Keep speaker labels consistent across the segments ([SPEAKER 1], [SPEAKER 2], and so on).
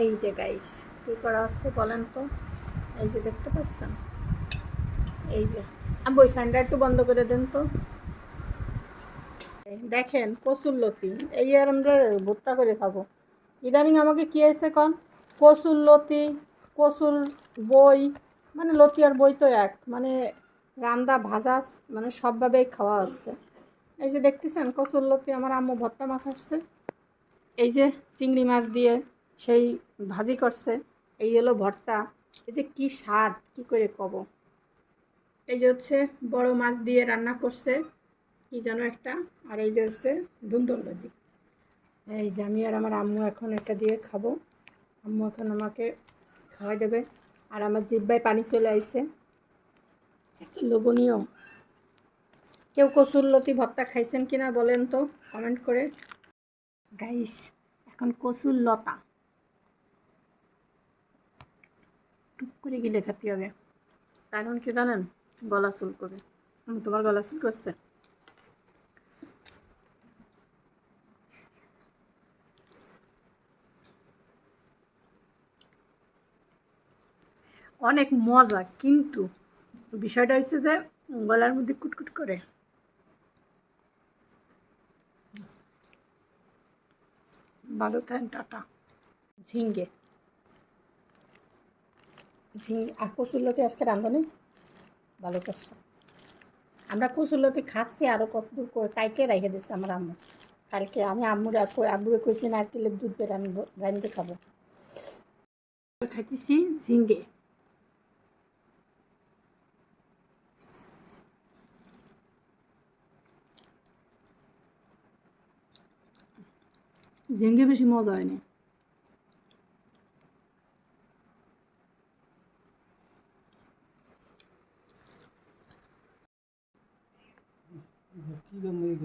[SPEAKER 1] এই যে গাইস কী করা আসছে বলেন তো? এই যে দেখতে পাচ্ছেন? এই যে আর ওই ফ্যানটা একটু বন্ধ করে দেন তো। দেখেন কসুর লতি। এই আর আমরা ভর্তা করে খাব। ইদানিং আমাকে কী এসে কন? কসুর লতি কসুর বই মানে লতি আর বই তো এক। মানে রান্দা ভাজা মানে সবভাবেই খাওয়া হচ্ছে। এই যে দেখতেছেন কসুর লতি, আমার আম্মু ভর্তা মাখাচ্ছে। এই যে চিংড়ি মাছ দিয়ে সেই ভাজি করছে, এই হলো ভর্তা। এই যে কী স্বাদ, কী করে কব? এই যে হচ্ছে বড় মাছ দিয়ে রান্না করছে, কি যেন একটা। আর এই যে হচ্ছে ধুন্দর ভাজি। এই যে আমি আর আমার আম্মু এখন এটা দিয়ে খাব। আম্মু এখন আমাকে খাওয়াই দেবে। আর আমার জিব্বায় পানি চলে আইছে। এত লোভনীয়। কেউ কসুর লতি ভর্তা খাইছেন কিনা বলেন তো কমেন্ট করে। গাইস এখন কসুর লতা। টুক করে গিলে খাতে হবে। কারণ কি জানেন? গলা চুল করে। তোমার গলা চুল করছে? অনেক মজা, কিন্তু বিষয়টা হচ্ছে যে, গলার মধ্যে কুটকুট করে। ভালো থাকেন টাটা। ঝিঙ্গে। ঝিঙ্গে আর কচুরলতি আজকে রাঁধুনি ভালো করছে? আমরা কচুরলতি খাচ্ছি আরও কতদূর কাইকে রেখে দিচ্ছে আমার আম্মু। কালকে আমি আম্মুর আব্বুরে কইছি নারকেলের দুধ দিয়ে রানবো রাঁধতে খাব। খাইতেছি ঝিঙ্গে। ঝিঙ্গে বেশি মজা হয়নি।
[SPEAKER 2] কি দাম হয়ে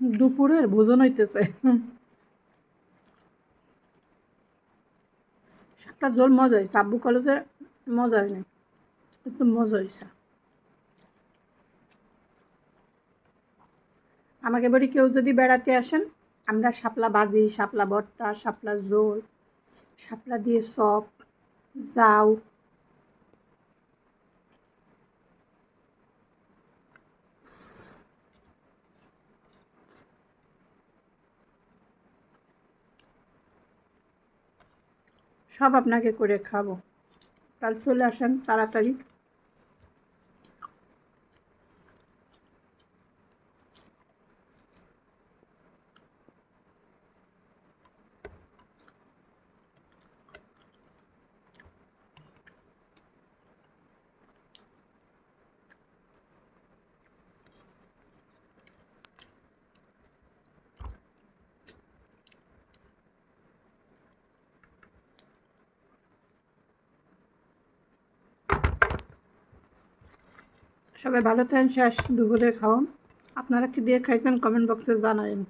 [SPEAKER 1] দুপুরের ভোজন হইতেছে। সাতটা জল মজা হয়েছে আব্বু কলেজে মজা হয়নি একটু মজা হয়েছে আমাকে বাড়ি কেউ যদি বেড়াতে আসেন আমরা শাপলা বাজি, শাপলা ভর্তা, শাপলা ঝোল, শাপলা দিয়ে সপ যাও। সব আপনাকে করে খাব। কাল চলে আসেন তাড়াতাড়ি। সবাই ভালো থাকেন শেষ দুপুরে খাওয়ান আপনারা কি দিয়ে খাইছেন কমেন্ট বক্সে জানাবেন